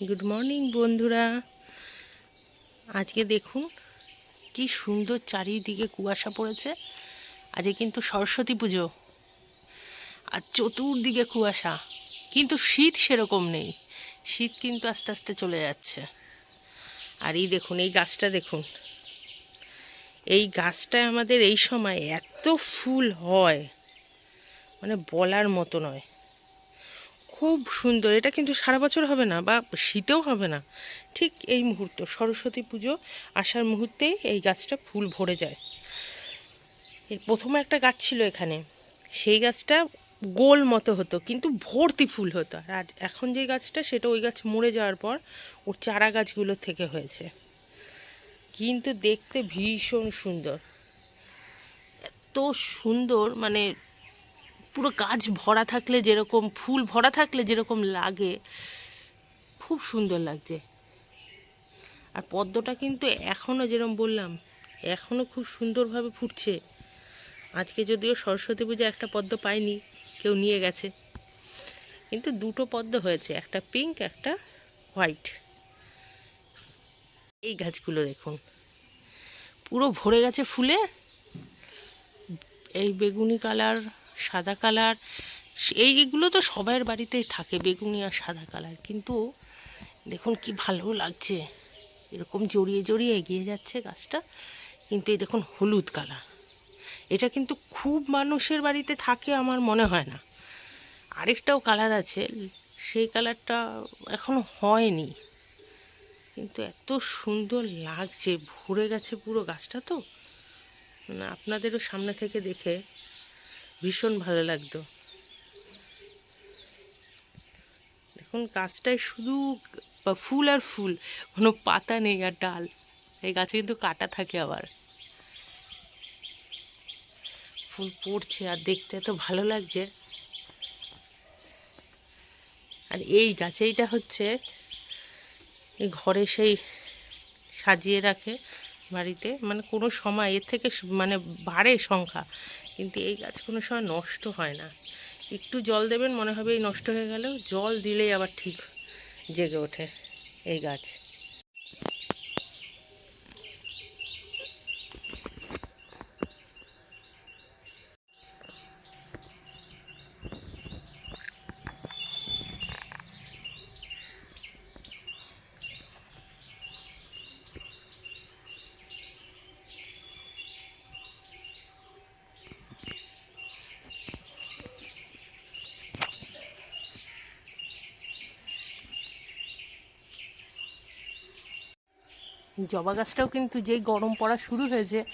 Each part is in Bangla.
গুড মর্নিং বন্ধুরা। আজকে দেখুন কি সুন্দর চারিদিকে কুয়াশা পড়েছে। আজকে কিন্তু সরস্বতী পুজো আর চতুর্দিকে কুয়াশা। কিন্তু শীত সেরকম নেই। শীত কিন্তু আস্তে আস্তে চলে যাচ্ছে। আর এই দেখুন, এই গাছটা দেখুন। এই গাছটায় আমাদের এই সময় এত ফুল হয়। মানে বলার মতো নয়। খুব সুন্দর। এটা কিন্তু সারা বছর হবে না, বা শীতেও হবে না। ঠিক এই মুহূর্ত, সরস্বতী পুজো আসার মুহূর্তেই এই গাছটা ফুল ভরে যায়। প্রথমে একটা গাছ ছিল এখানে, সেই গাছটা গোল মতো হতো, কিন্তু ভর্তি ফুল হতো। আর এখন যে গাছটা, সেটা ওই গাছ মরে যাওয়ার পর ওর চারা গাছগুলোর থেকে হয়েছে। কিন্তু দেখতে ভীষণ সুন্দর। এত সুন্দর মানে পুরো গাছ ভরা থাকলে যেরকম, ফুল ভরা থাকলে যেরকম লাগে, খুব সুন্দর লাগছে। আর পদ্মটা কিন্তু এখনও যেরকম বললাম এখনও খুব সুন্দরভাবে ফুটছে। আজকে যদিও সরস্বতী পূজা একটা পদ্ম পাইনি, কেউ নিয়ে গেছে। কিন্তু দুটো পদ্ম হয়েছে, একটা পিঙ্ক একটা হোয়াইট এই গাছগুলো দেখুন, পুরো ভরে গেছে ফুলে। এই বেগুনি কালার সাদা কালার এইগুলো তো সবার বাড়িতেই থাকে, বেগুনি আর সাদা কালার। কিন্তু দেখুন কি ভালো লাগছে। এরকম জড়িয়ে জড়িয়ে এগিয়ে যাচ্ছে গাছটা, কিন্তু এই দেখুন হলুদ কালার। এটা কিন্তু খুব মানুষের বাড়িতে থাকে আমার মনে হয় না। আরেকটাও কালার আছে, সেই কালারটা এখনও হয়নি। কিন্তু এত সুন্দর লাগছে, ভরে গেছে পুরো গাছটা তো। মানে আপনাদেরও সামনে থেকে দেখে ভীষণ ভালো লাগতো। দেখুন গাছটায় শুধু ফুল আর ফুল, কোনো পাতা নেই আর ডাল। এই গাছে কিন্তু কাটা থাকে আবার। ফুল পড়ছে আর দেখতে এত ভালো লাগছে। আর এই গাছ এইটা হচ্ছে ঘরে সেই সাজিয়ে রাখে বাড়িতে। মানে কোনো সময় এর থেকে মানে বাড়ে সংখ্যা। কিন্তু এই গাছ কোনো সময় নষ্ট হয় না। একটু জল দেবেন, মনে হবে এই নষ্ট হয়ে গেল জল দিলেই আবার ঠিক জেগে ওঠে এই গাছ। জবা গাছটাও কিন্তু যেই গরম পড়া শুরু হয়েছে,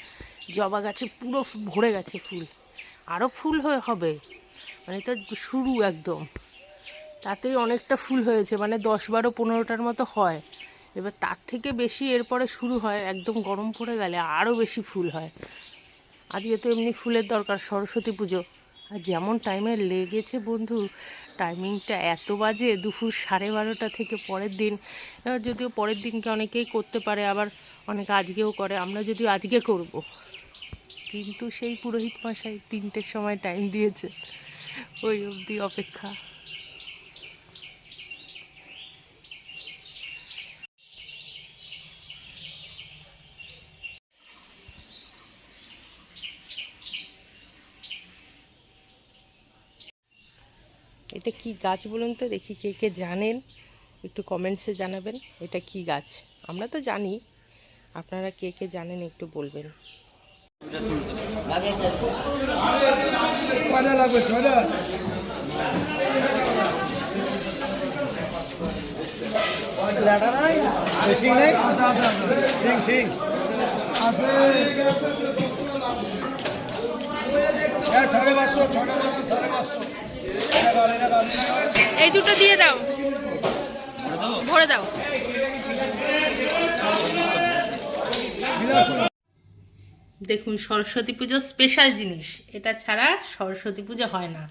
জবা গাছে পুরো ভরে গেছে ফুল। আরও ফুল হয়ে হবে। মানে তো শুরু একদম। তাতেই অনেকটা ফুল হয়েছে মানে দশ বারো পনেরোটার মতো হয়। এবার তার থেকে বেশি এরপরে শুরু হয়, একদম গরম পড়ে গেলে আরও বেশি ফুল হয়। আজকে তো এমনি ফুলের দরকার, সরস্বতী পুজো। আর যেমন টাইমে লেগেছে বন্ধু টাইমিংটা এত বাজে, দুপুর সাড়ে বারোটা থেকে পরের দিন। যদিও পরের দিনকে অনেকেই করতে পারে, আবার অনেকে আজকেও করে, আমরা যদিও আজকে করব। কিন্তু সেই পুরোহিত মশাই তিনটের সময় টাইম দিয়েছে। ওই অবধি অপেক্ষা। এটা কি গাছ বলুন তো? দেখি কে কে জানেন। একটু কমেন্টসে জানাবেন এটা কি গাছ? আমরা তো জানি। আপনারা কে কে জানেন একটু বলবেন। ঠিক ঠিক আছে। হ্যাঁ সাড়ে পাঁচশো ছটা মাত্র সাড়ে পাঁচশো। এই দুটো দিয়ে দাও। ভরে দাও। দেখুন, সরস্বতী পুজো স্পেশাল জিনিস। এটা ছাড়া সরস্বতী পুজো হয় না।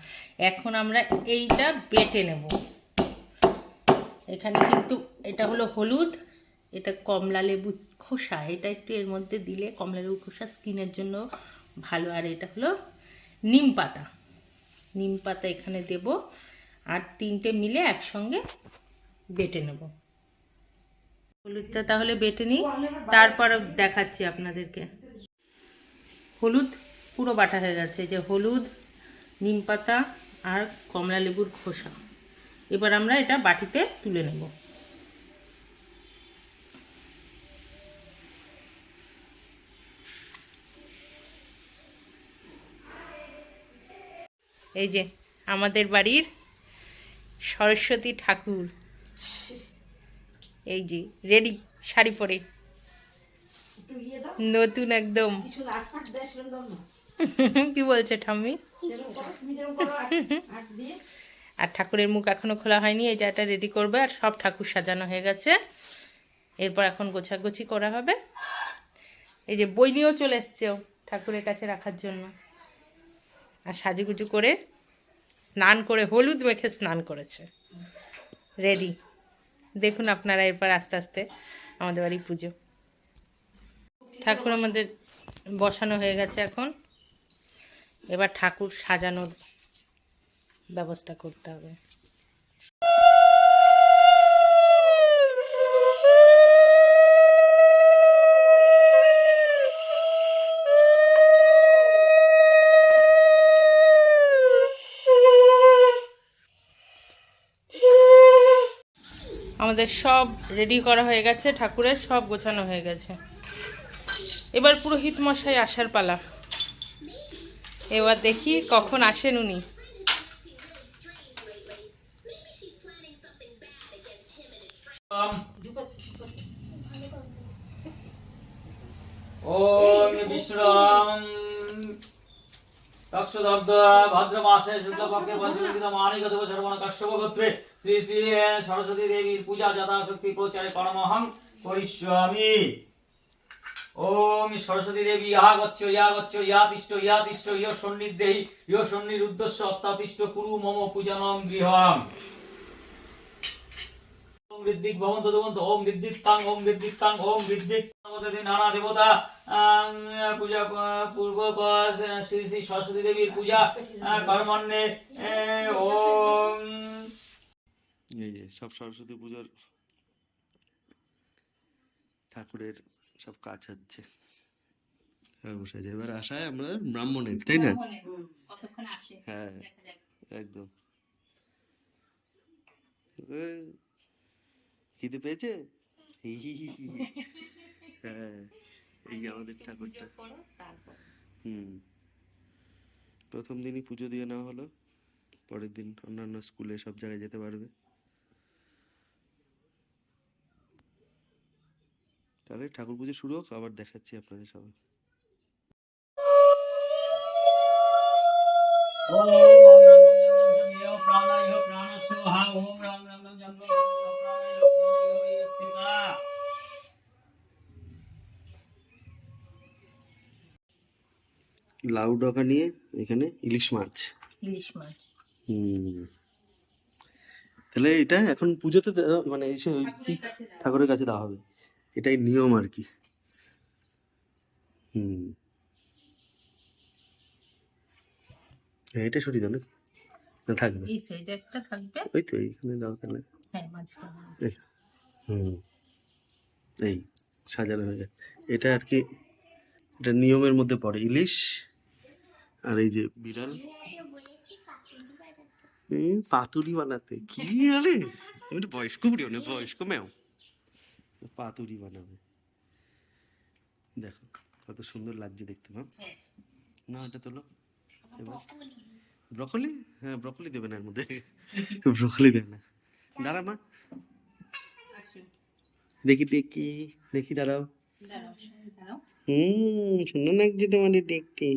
এখন আমরা এইটা বেটে নেব। এখানে কিন্তু এটা হলো হলুদ, এটা কমলা লেবু খোসা। এটা একটু এর মধ্যে দিলে কমলা লেবু খোসা স্কিনের জন্য ভালো। আর এটা হলো নিম পাতা। নিম পাতা এখানে দেব আর তিনটে মিলে একসঙ্গে বেটে নেব। হলুদটা তাহলে বেটে নিই, তারপর দেখাচ্ছি আপনাদেরকে। হলুদ পুরো বাটা হয়ে যাচ্ছে যে হলুদ, নিম পাতা আর কমলা লেবুর খোসা। এবার আমরা এটা বাটিতে তুলে নেব। এই যে আমাদের বাড়ির সরস্বতী ঠাকুর। এই যে রেডি শাড়ি পরে। নতুন একদম। কি বলছে ঠাম্মি? আর ঠাকুরের মুখ এখনও খোলা হয়নি এই জায়গাটা রেডি করবে আর সব ঠাকুর সাজানো হয়ে গেছে। এরপর এখন গোছাগুছি করা হবে। এই যে বই নিয়েও চলে এসছে ও ঠাকুরের কাছে রাখার জন্য। আর সাজুগুজু করে স্নান করে, হলুদ মেখে স্নান করেছে। রেডি দেখুন আপনারা এরপর আস্তে আস্তে আমাদের বাড়ি পুজো। ঠাকুর আমাদের বসানো হয়ে গেছে এখন। এবার ঠাকুর সাজানোর ব্যবস্থা করতে হবে। আমাদের সব রেডি করা হয়ে গেছে, ঠাকুরের সব গোছানো হয়ে গেছে। এবার পুরোহিত মশাই আসার পালা। এবার দেখি কখন আসেন উনি। ওম বিশ্রাম তক্ষদগ্ধ ভদ্র মাসে শুক্লপক্ষে মানিকত সর্বণ কাশ্যপ গোত্রে শ্রী শ্রী সরস্বতী দেবীর পূজা যথাশক্তি প্রচারে পরমহং করিষ্যামি। ওম সরস্বতী দেবী ইহা গচ্ছ ইয়া গচ্ছ ইয়া তিষ্ঠ ইয়া তিষ্ঠ ইয় সন্নিধেহি ইয় সন্নির উদ্দেশ্য অত্যাতিষ্ঠ কুরু মম পূজনং গৃহম। ওম ঋদ্দিক ভবন্ত দেবন্ত ওম ঋদ্দিক তাং ওম ঋদ্দিক তাং ওম ঋদ্দিক নানা দেবতা পূজা আহ, শ্রী শ্রী সরস্বতী দেবীর পূজা কর্মণ্যে ওম এই যে সব সরস্বতী পুজোর ঠাকুরের সব কাজ হচ্ছে। বসে আছে এবার আসায় আমরা ব্রাহ্মণের তাই না? হ্যাঁ একদম। খিদে পেয়েছে? হ্যাঁ এই আমাদের ঠাকুরটা। হুম। প্রথম দিনই পুজো দিয়ে নেওয়া হলো পরের দিন অন্যান্য স্কুলে সব জায়গায় যেতে পারবে। তাহলে ঠাকুর পুজো শুরু হোক আবার দেখাচ্ছি আপনাদের সবাই লাউ ডগা নিয়ে এখানে ইলিশ মাছ। ইলিশ মাছ। হুম। তাহলে এটা এখন পুজোতে মানে এসে ওই কি ঠাকুরের কাছে দেওয়া হবে? এটাই নিয়ম আর কি। হুম। হ্যাঁ, এটা সরিয়ে দাও না না থাকবে। এই সাইডে একটা থাকবে। ওই তো এইখানে দাও তাহলে। হ্যাঁ মাঝখানে। হুম। এই সাজানো হয়ে যায় এটা আর কি এটা নিয়মের মধ্যে পড়ে। ইলিশ আর এই যে বিড়াল। পাতুরি বানাতে। কি আরে তুমি তো বয়স্ক বুড়ি না বয়স্ক ম্যাও পাতুরি বানাবে। দেখো কত সুন্দর লাগছে দেখতে ম্যাম না এটা তোলো। এবার ব্রকলি। হ্যাঁ ব্রকলি দেবে না এর মধ্যে। ব্রকলি দেবে না। দাঁড়া মা। দেখি দেখি দেখি দাঁড়াও। হুম সুন্দর লাগছে তোমাদের দেখতে।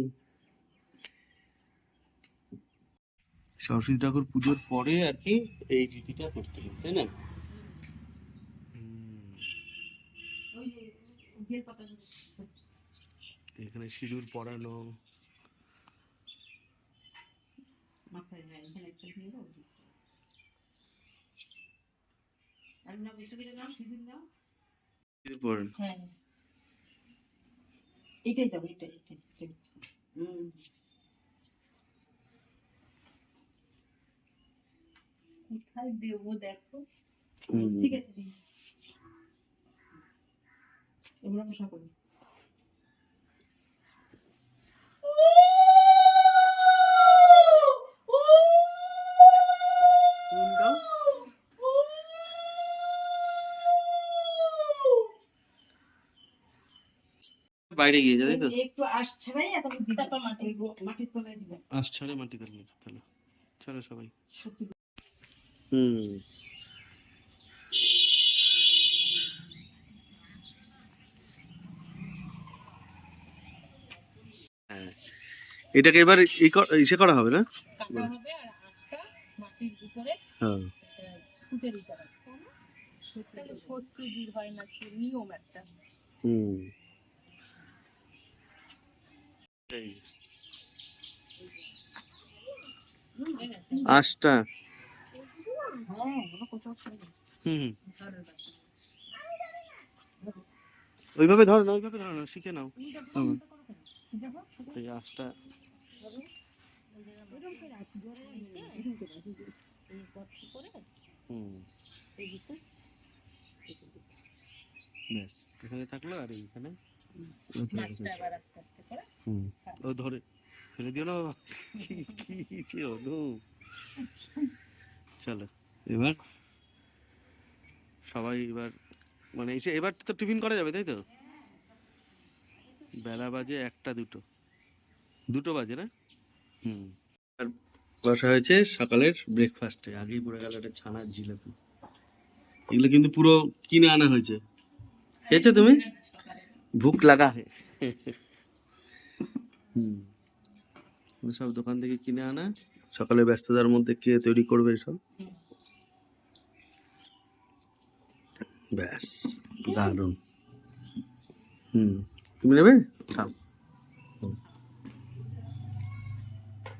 সরস্বতী ঠাকুর পুজোর পরে আর কি এই রীতিটা করতে হবে তাই না? সিঁদুর পরানো। হ্যাঁ। এটাই দাও এটাই এটাই এটাই। হুম। কোথায় দেবো দেখো? ঠিক আছে ঠিক আছে। এগুলো মশা করি। বাইরে গিয়ে যাই তো? একটু আশ ছাড়াই তারপর দিবে তারপর মাটি। মাটির তলায় দিবে। আস ছাড়ে মাটিতে নিয়ে চলো চলো সবাই। হুম। হ্যাঁ। ওগুলো কোথাও খাবে হুম। ঘরের বাচ্চা। ওইভাবে ধরো না ওইভাবে ধরো না শিখে নাও। এই আশটা। ব্যাস, এখানে থাকল আর এইখানে? ও, ধরে, ফেলে দিও না বাবা। কি হলো চলো, এবার সবাই এবার মানে এসে এবার তো টিফিন করা যাবে, তাই তো? বেলা বাজে একটা দুটো। দুটো বাজে না? হুম। আর বসা হয়েছে সকালের ব্রেকফাস্টে আগেই পড়ে গেল একটা ছানার জিলাপি। এগুলো কিন্তু পুরো কিনে আনা হয়েছে। খেয়েছো তুমি? ভুক লাগা হুম। সব দোকান থেকে কিনে আনা। সকালে ব্যস্ততার মধ্যে কে তৈরি করবে এসব ব্যাস, দারুণ। হুম। তুমি নেবে? খাও হুম।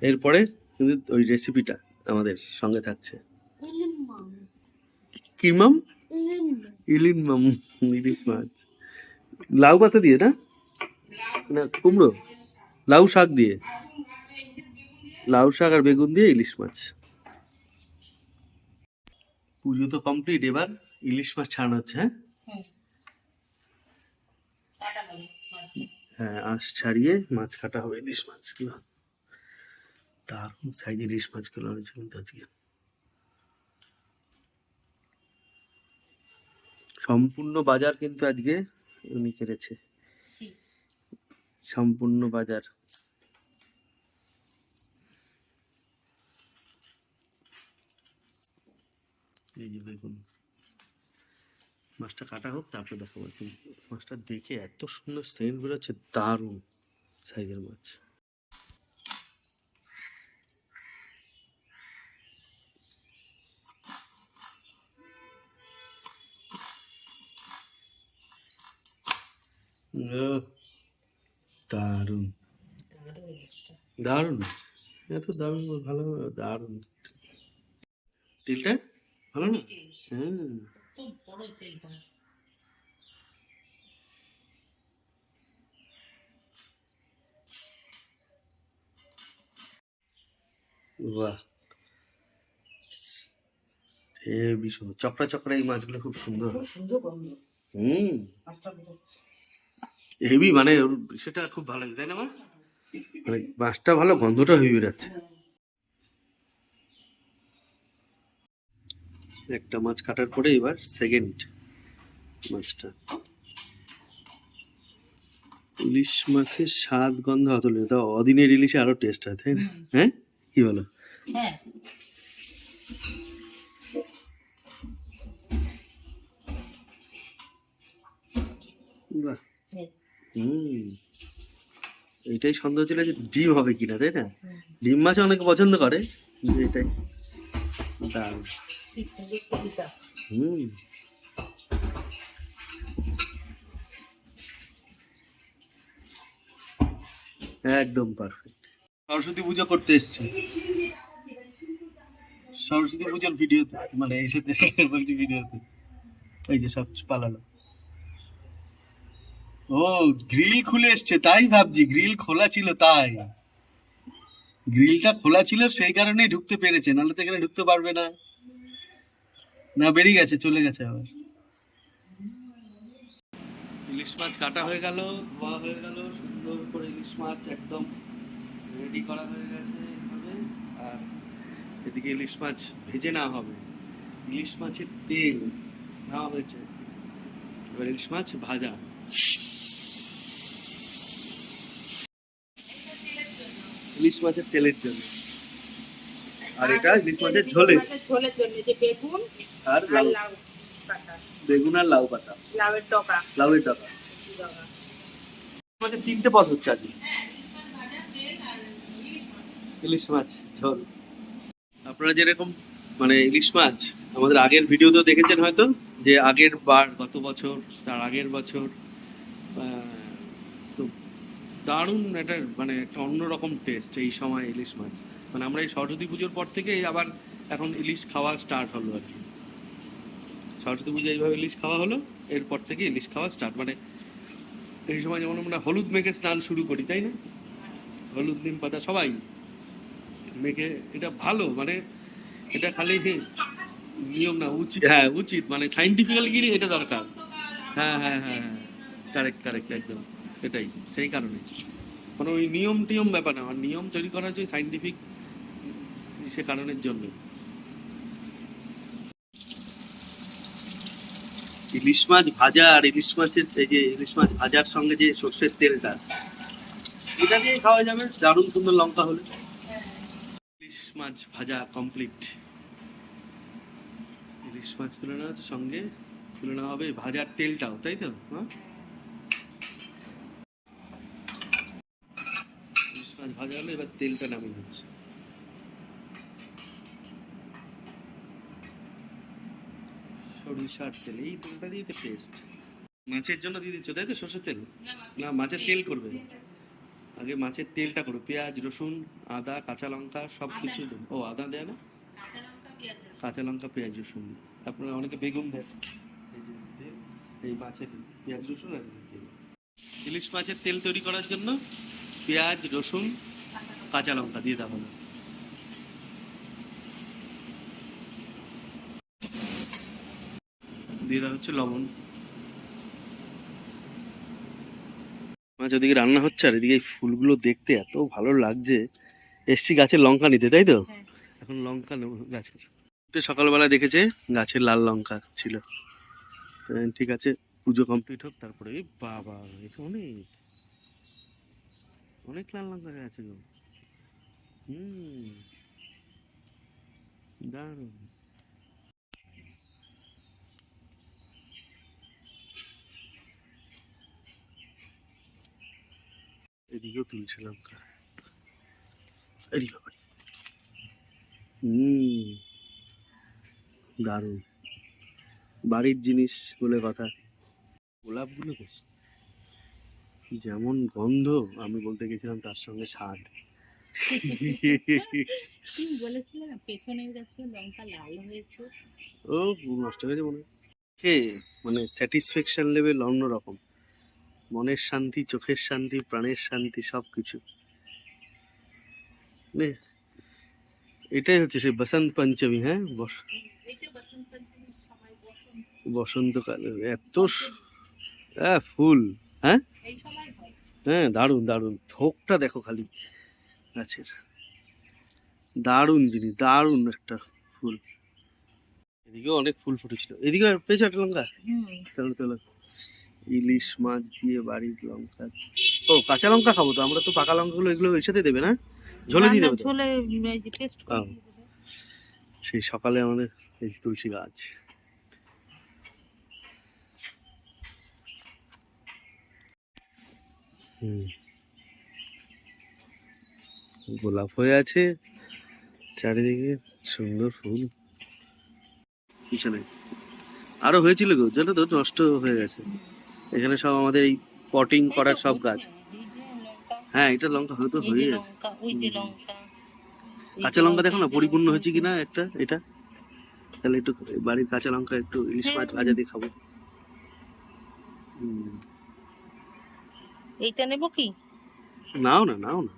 এরপরে কিন্তু ওই রেসিপিটা আমাদের সঙ্গে থাকছে। কি মাম? ইলিন মাম ইলিশ মাছ। লাউ পাতা দিয়ে না? না কুমড়ো। লাউ শাক দিয়ে। লাউ শাক আর বেগুন দিয়ে ইলিশ মাছ। পুজো তো কমপ্লিট এবার ইলিশ মাছ ছাড়ানো হচ্ছে হ্যাঁ? মাছটা হ্যাঁ আঁশ ছাড়িয়ে মাছ কাটা হবে ইলিশ মাছগুলো দারুণ সাইজের ইলিশ মাছগুলো হয়েছে কিন্তু আজকে। সম্পূর্ণ বাজার কিন্তু আজকে উনি কেটেছে সম্পূর্ণ বাজার। এই যে বেগুন মাছটা কাটা হোক তারপরে দেখাবো। কিন্তু মাছটা দেখে এত সুন্দর সেন্ট বেরোচ্ছে দারুণ সাইজের মাছ। দারুণ। দারুণ। এত দারুণ ভালো দারুণ। তেলটা ভালো না? হ্যাঁ। বাহ। হেবি সুন্দর চকরা চকরা এই মাছগুলো খুব সুন্দর। খুব সুন্দর হুম। হেভি মানে সেটা খুব ভালো লাগে তাই না মা? মানে মাছটা ভালো গন্ধটা হেভি বেরোচ্ছে। একটা মাছ কাটার পরে এবার সেকেন্ড মাছটা। ইলিশ মাছের স্বাদ গন্ধ অতুল তা অদিনের ইলিশে আরও টেস্ট হয় তাই না? হ্যাঁ? কি বলো? হ্যাঁ। বাহ। হুম। এটাই সন্দেহ ছিল যে ডিম হবে কিনা, তাই না? ডিম মাছ অনেকে পছন্দ করে এটাই। একদম পারফেক্ট সরস্বতী পুজো করতে এসছি। সরস্বতী পুজোর ভিডিওতে মানে এসেতে বলছি ভিডিওতে। এই যে সব পালালো। ও, গ্রিল খুলে এসছে, তাই ভাবছি, গ্রিল খোলা ছিল তাই। গ্রিলটা খোলা ছিল, সেই কারণেই ঢুকতে পেরেছে, নাহলে তো এখানে ঢুকতে পারবে না। না, বেরিয়ে গেছে, চলে গেছে আবার। ইলিশ মাছ কাটা হয়ে গেল, ধোয়া হয়ে গেল, সুন্দর করে ইলিশ মাছ একদম রেডি করা হয়ে গেছে এইভাবে আর এদিকে ইলিশ মাছ ভেজে নেওয়া হবে। ইলিশ মাছের তেল নেওয়া হয়েছে। এবার ইলিশ মাছ ভাজা। ইলিশ মাছের তেলের জন্য। আর এটা ইলিশ মাছের ঝোলে। ঝোলের জন্য যে বেগুন আর লাউ। পাতা। বেগুন আর লাউ পাতা। লাউয়ের টকা লাউয়ের টাকা আমাদের তিনটে পদ হচ্ছে আজকে। ইলিশ মাছ ঝোল। আপনারা যেরকম মানে ইলিশ মাছ আমাদের আগের ভিডিওতেও দেখেছেন হয়তো যে আগের বার গত বছর তার আগের বছর দারুণ একটা মানে একটা অন্যরকম টেস্ট এই সময় ইলিশ মাছ। মানে আমরা এই সরস্বতী পুজোর পর থেকে আবার এখন ইলিশ খাওয়া স্টার্ট হলো আর কি। সরস্বতী পুজো এইভাবে ইলিশ খাওয়া হলো, এরপর থেকে ইলিশ খাওয়া স্টার্ট মানে এই সময় যেমন আমরা হলুদ মেখে স্নান শুরু করি, তাই না? হলুদ, নিম পাতা সবাই মেখে, এটা ভালো মানে এটা খালি নিয়ম না, উচিত হ্যাঁ উচিত। মানে সাইন্টিফিক্যালি এটা দরকার। হ্যাঁ হ্যাঁ হ্যাঁ হ্যাঁ কারেক্ট কারেক্ট একদম। এটাই সেই কারণে। মানে ওই নিয়ম টিয়ম ব্যাপার না আর নিয়ম তৈরি করা হচ্ছে সাইন্টিফিক সে কারণের জন্য। ইলিশ মাছ ভাজা আর ইলিশ মাছের এই যে ইলিশ মাছ ভাজার সঙ্গে যে সর্ষের তেলটা এটা দিয়ে খাওয়া যাবে দারুণ সুন্দর লঙ্কা হলে। ইলিশ মাছ ভাজা কমপ্লিট ইলিশ মাছ তুলে নেওয়া সঙ্গে তুলে নেওয়া হবে ভাজার তেলটাও তাই তো? হ্যাঁ ইলিশ মাছ ভাজা হলে এবার তেলটা নামিয়ে হচ্ছে সরিষার তেল এই তেলটা দিয়ে তো টেস্ট মাছের জন্য দিয়ে দিচ্ছ তাই তো সর্ষের তেল? না মাছের তেল করবে। আগে মাছের তেলটা করো পেঁয়াজ রসুন আদা কাঁচা লঙ্কা সব কিছু ও আদা দেয় না? কাঁচা লঙ্কা পেঁয়াজ রসুন। আপনারা অনেকে বেগুন দেয়। এই মাছের পেঁয়াজ রসুন আর তেল। ইলিশ মাছের তেল তৈরি করার জন্য পেঁয়াজ রসুন কাঁচা লঙ্কা দিয়ে হলো দিয়ে দেওয়া হচ্ছে লবণ। মাছ ওদিকে রান্না হচ্ছে আর এদিকে ফুলগুলো দেখতে এত ভালো লাগছে। এসছি গাছের লঙ্কা নিতে তাই তো? হ্যাঁ। এখন লঙ্কা নেব গাছের। তো সকালবেলা দেখেছে গাছের লাল লঙ্কা ছিল। ঠিক আছে পুজো কমপ্লিট হোক তারপরে বাবা অনেক। অনেক লাল লঙ্কা আছে গো। হুম। দারুণ। এদিকেও তুলছে লঙ্কা হুম। দারুণ। বাড়ির জিনিস বলে কথা। গোলাপগুলো বেশ। যেমন গন্ধ আমি বলতে গেছিলাম তার সঙ্গে স্বাদ। তুমি বলেছিলে না পেছনের গাছে লঙ্কা লাল হয়েছে। ও নষ্ট হয়ে গেছে মনে। খেয়ে মানে স্যাটিসফ্যাকশন লেভেল অন্যরকম। মনের শান্তি চোখের শান্তি প্রাণের শান্তি সব কিছু এটাই হচ্ছে সেই বসন্ত পঞ্চমী হ্যাঁ? বসন্তকালে এত ফুল হ্যাঁ? সময় হয়। হ্যাঁ দারুণ দারুণ। থোকটা দেখো খালি। গাছের। দারুণ জিনিস দারুণ একটা ফুল। এদিকেও অনেক ফুল ফুটেছিল। এদিকে পেয়েছ একটা লঙ্কা? চলো চলো। ইলিশ মাছ দিয়ে বাড়ির লঙ্কা। ও কাঁচা লঙ্কা খাব তো? আমরা তো পাকা লঙ্কাগুলো এগুলো এর সাথে দেবে না? ঝোলে দিয়ে দেবে ঝোলে পেস্ট সেই সকালে আমাদের এই তুলসী গাছ। হুম। গোলাপ হয়ে আছে। চারিদিকে সুন্দর ফুল। পিছনে। আরও হয়েছিল গো জানো তো? নষ্ট হয়ে গেছে। এখানে সব আমাদের এই পটিং করার সব গাছ। হ্যাঁ এটা লঙ্কা হয়তো হয়ে গেছে। কাঁচা লঙ্কা দেখো না পরিপূর্ণ। হয়েছে কিনা একটা? এটা? তাহলে একটু বাড়ির কাঁচা লঙ্কা একটু ইলিশ মাছ হ্যাঁ। ভাজা দিয়ে খাব। এইটা নেব কি? নাও না নাও না।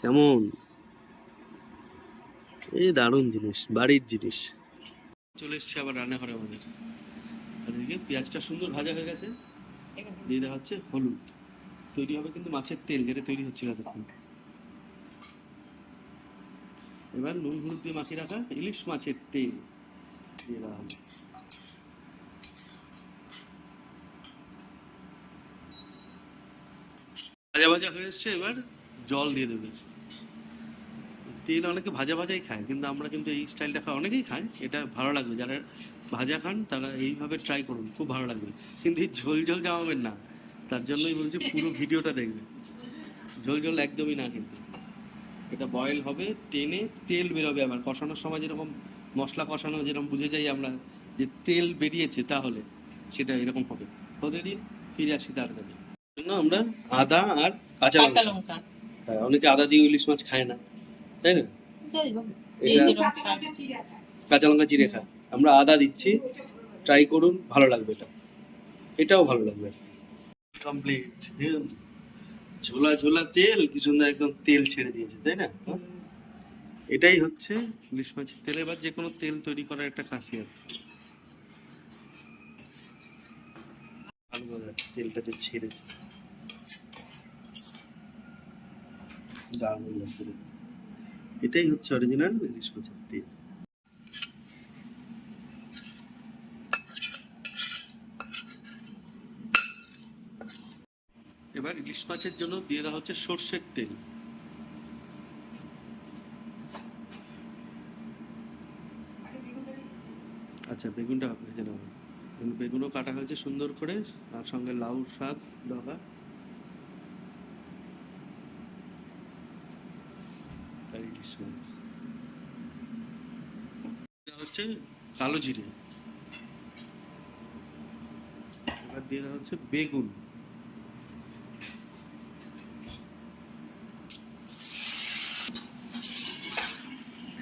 কেমন? এই দারুণ জিনিস, বাড়ির জিনিস। চলে এসছে আবার রান্না রান্নাঘরে আমাদের। আর এদিকে পেঁয়াজটা সুন্দর ভাজা হয়ে গেছে। দিয়ে দেওয়া হচ্ছে হলুদ। তৈরি হবে কিন্তু মাছের তেল, যেটা তৈরি হচ্ছে এতক্ষণ। এবার নুন, হলুদ দিয়ে মাখিয়ে রাখা ইলিশ মাছের তেল। দিয়ে দেওয়া হবে। ভাজা হয়ে এসছে, এবার জল দিয়ে দেবে। তেল অনেকে ভাজা ভাজাই খায়, কিন্তু আমরা কিন্তু এই স্টাইলটা খাই অনেকেই খায়, এটা ভালো লাগবে। যারা ভাজা খান, তারা এইভাবে ট্রাই করুন, খুব ভালো লাগবে। কিন্তু এই ঝোল ঝোল জামাবেন না, তার জন্যই বলছি পুরো ভিডিওটা দেখবে ঝোল ঝোল একদমই না কিন্তু। এটা বয়েল হবে, টেনে তেল বেরোবে আবার। কষানোর সময় যেরকম মশলা কষানো যেরকম বুঝে যাই আমরা, যে তেল বেরিয়েছে তাহলে সেটা এরকম হবে। হতে দিন ফিরে আসি তাড়াতাড়ি জন্য আমরা আদা আর কাঁচা কাঁচা লঙ্কা। হ্যাঁ, অনেকে আদা দিয়ে ইলিশ মাছ খায় না তাই না। কাঁচা লঙ্কা চিড়ে খায়। আমরা আদা দিচ্ছি ট্রাই করুন ভালো লাগবে এটা। এটাও ভালো লাগবে। কমপ্লিট ঝোলা ঝোলা তেল কি সুন্দর একদম তেল ছেড়ে দিয়েছে তাই না? এটাই হচ্ছে ইলিশ মাছের তেল। এবার যে কোনো তেল তৈরি করার একটা খাসিয়াত। তেলটা যে ছেড়েছে এটাই হচ্ছে অরিজিনাল ইলিশ মাছের এবার ইলিশ মাছের জন্য দিয়ে দেওয়া হচ্ছে সর্ষের তেল। আচ্ছা বেগুনটা ভেজে নেব বেগুনও কাটা হয়েছে সুন্দর করে, তার সঙ্গে লাউ শাক ডগা আর ইলিশ মাছ এটা হচ্ছে কালো জিরে। এবার দিয়ে দেওয়া হচ্ছে বেগুন।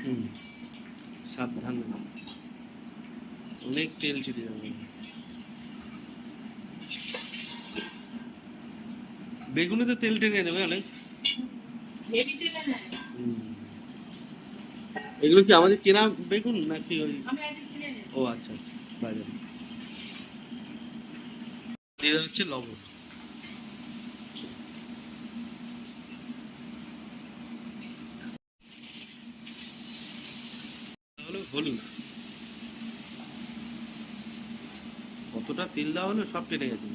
হুম সাবধান অনেক তেল ছিটে যাবে। বেগুনে তো তেল টেনে দেবে অনেক। এগুলো কি আমাদের কেনা বেগুন নাকি ওই। ও আচ্ছা আচ্ছা বাজারে দিয়ে হচ্ছে লবণ। হলুদ কতটা তেল দেওয়া হলো সব টেনে গেছে।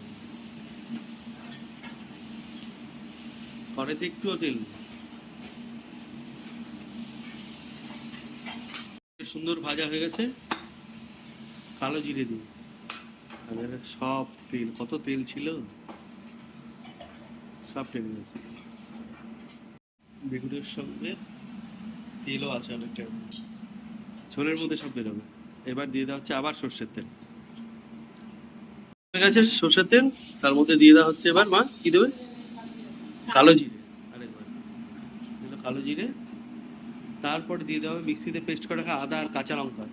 কড়াইতে একটুও তেল সুন্দর ভাজা হয়ে গেছে। কালো জিরে আর সব তেল, কত তেল ছিল? সব টেনে গেছে। বেগুনের সঙ্গে তেলও আছে অনেকটা। ঝোলের মধ্যে সব বেরোবে এবার দিয়ে দেওয়া হচ্ছে আবার সর্ষের তেল। হয়ে গেছে সর্ষের তেল। তার মধ্যে দিয়ে দেওয়া হচ্ছে এবার মা, কি দেবে? কালো জিরে। আরেকবার কালো জিরে। তারপর দিয়ে দেওয়া হবে মিক্সিতে পেস্ট করে রাখা আদা আর কাঁচা লঙ্কা।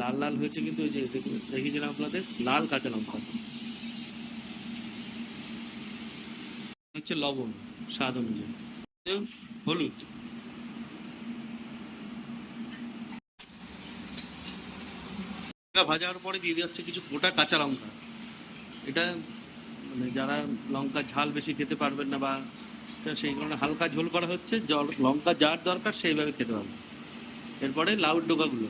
লাল লাল হয়েছে কিন্তু ওই যে দেখুন আপনাদের, লাল কাঁচা লঙ্কা। হচ্ছে লবণ, স্বাদ অনুযায়ী। হলুদ। ভাজার পরে দিয়ে দেওয়া হচ্ছে কিছু গোটা কাঁচা লঙ্কা। এটা মানে যারা লঙ্কা ঝাল বেশি খেতে পারবেন না বা সেই কারণে হালকা ঝোল করা হচ্ছে, জল, লঙ্কা যার দরকার সেইভাবে খেতে হবে। এরপরে লাউ ডোকাগুলো।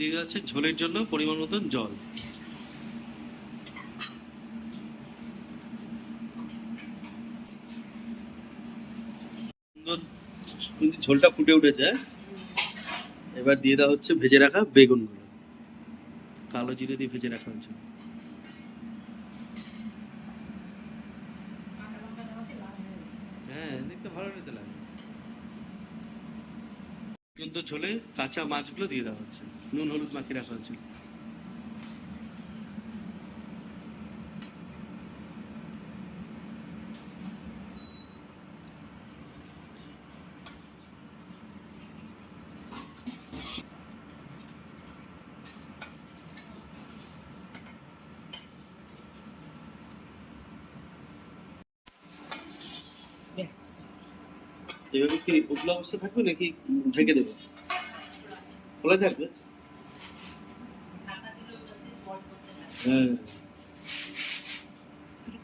দিয়ে যাচ্ছে ঝোলের জন্য পরিমাণ মতন জল সুন্দর কিন্তু ঝোলটা ফুটে উঠেছে? এবার দিয়ে দেওয়া হচ্ছে ভেজে রাখা বেগুনগুলো। কালো জিরে দিয়ে ভেজে রাখা হচ্ছে হ্যাঁ ভালো নিতে লাগে। কিন্তু ঝোলে কাঁচা মাছগুলো দিয়ে দেওয়া হচ্ছে। নুন, হলুদ মাখিয়ে রাখা হচ্ছে কি উপলা অবস্থা থাকবে নাকি ঢেকে দেবে? খোলা থাকবে? হ্যাঁ।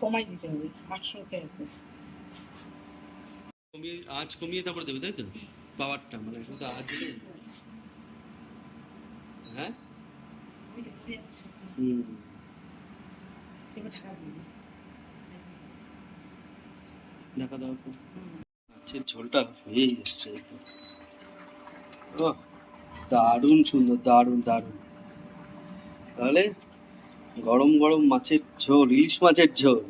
কমাই দিতে হবে আটশোতে আছে। কমিয়ে আঁচ কমিয়ে তারপর দেবে তাই তো? পাওয়ারটা মানে এখন তো দিলে হ্যাঁ? হুম। ঢাকা পর। মাছের ঝোলটা হয়েই এসছে। একদম। দারুণ সুন্দর দারুণ দারুণ। তাহলে গরম গরম মাছের ঝোল ইলিশ মাছের ঝোল।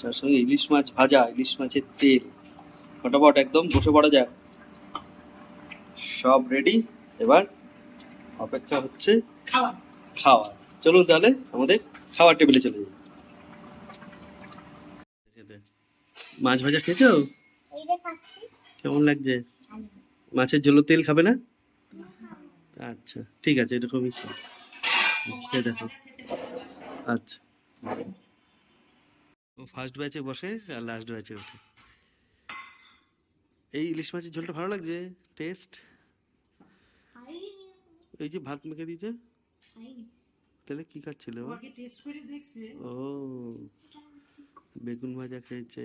তার সঙ্গে ইলিশ মাছ ভাজা ইলিশ মাছের তেল। ফটাফট একদম বসে পড়া যাক। সব রেডি এবার অপেক্ষা হচ্ছে খাওয়া। খাওয়ার চলুন তাহলে আমাদের খাওয়ার টেবিলে চলে যাই। মাছ ভাজা খেয়েছো? কেমন লাগছে? মাছের ঝোলো তেল খাবে না? আচ্ছা ঠিক আছে এরকমই দেখো। আচ্ছা। ও ফার্স্ট ব্যাচে বসে আর লাস্ট ব্যাচে ওঠে। এই ইলিশ মাছের ঝোলটা ভালো লাগছে? টেস্ট এই যে ভাত মেখে দিয়েছে? তাহলে কি খাচ্ছিল? ও? তোমাকে টেস্ট করে দেখছে। ও বেগুন ভাজা খেয়েছে।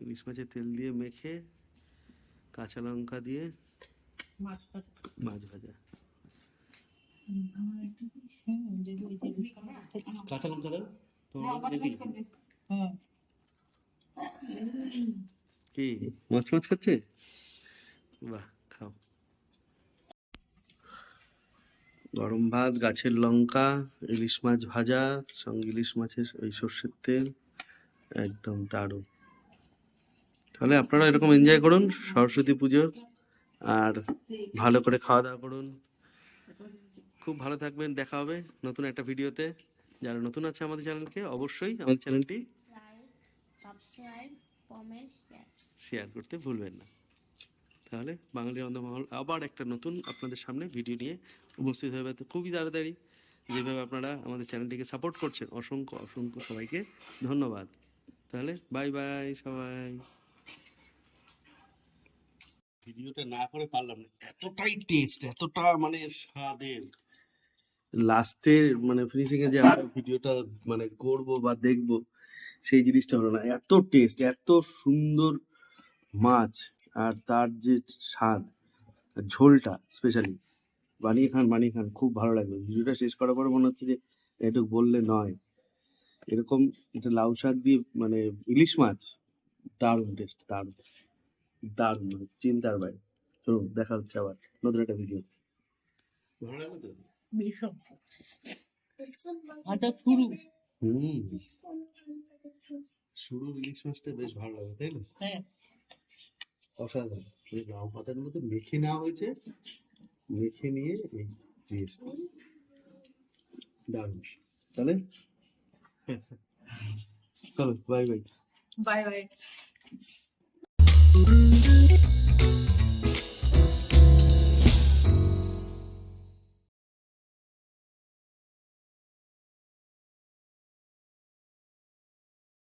ইলিশ মাছের তেল দিয়ে মেখে কাঁচা লঙ্কা দিয়ে মাছ ভাজা মাছ ভাজা কাঁচা লঙ্কা দাও কি মাছ মাছ খাচ্ছে বাহ গরম ভাত, গাছের লঙ্কা, ইলিশ মাছ ভাজা, সঙ্গে ইলিশ মাছের ওই সর্ষের তেল, একদম দারুণ। তাহলে আপনারা এরকম এনজয় করুন, সরস্বতী পুজো, আর ভালো করে খাওয়া দাওয়া করুন। খুব ভালো থাকবেন, দেখা হবে নতুন একটা ভিডিওতে। যারা নতুন আছে আমাদের চ্যানেলকে, অবশ্যই আমাদের চ্যানেলটি শেয়ার করতে ভুলবেন না। তাহলে বাঙালি অন্ধমহল আবার একটা নতুন আপনাদের সামনে ভিডিও নিয়ে উপস্থিত তো খুবই তাড়াতাড়ি যেভাবে আপনারা আমাদের চ্যানেলটিকে সাপোর্ট করছেন, অসংখ্য অসংখ্য সবাইকে ধন্যবাদ। তাহলে বাই বাই সবাই। ভিডিওটা না করে পারলাম না, এতটাই টেস্ট এতটা মানে স্বাদের। লাস্টের মানে ফিনিশিং এ যে আমরা ভিডিওটা মানে করব বা দেখব, সেই জিনিসটা হলো না, এত টেস্ট এত সুন্দর মাছ আর তার যে স্বাদ, ঝোলটা স্পেশালি বানিয়ে খান বানিয়ে খান খুব ভালো লাগবে। ভিডিওটা শেষ করার পরে মনে হচ্ছে যে একটু বললে নয়। এরকম এটা লাউ শাক দিয়ে মানে ইলিশ মাছ দারুণ টেস্ট দারুণ। দারুণ মানে চিন্তার বাইরে। চলুন দেখা হচ্ছে আবার নতুন একটা ভিডিও শুরু। হুম শুরু ইলিশ মাছটা বেশ ভালো লাগে তাই না? হ্যাঁ। অসাধারণ। লাউ পাতাগুলো তো মেখে নেওয়া হয়েছে। মেখে নিয়ে এই টেস্ট দারুণ তাহলে? চলো বাই বাই বাই বাই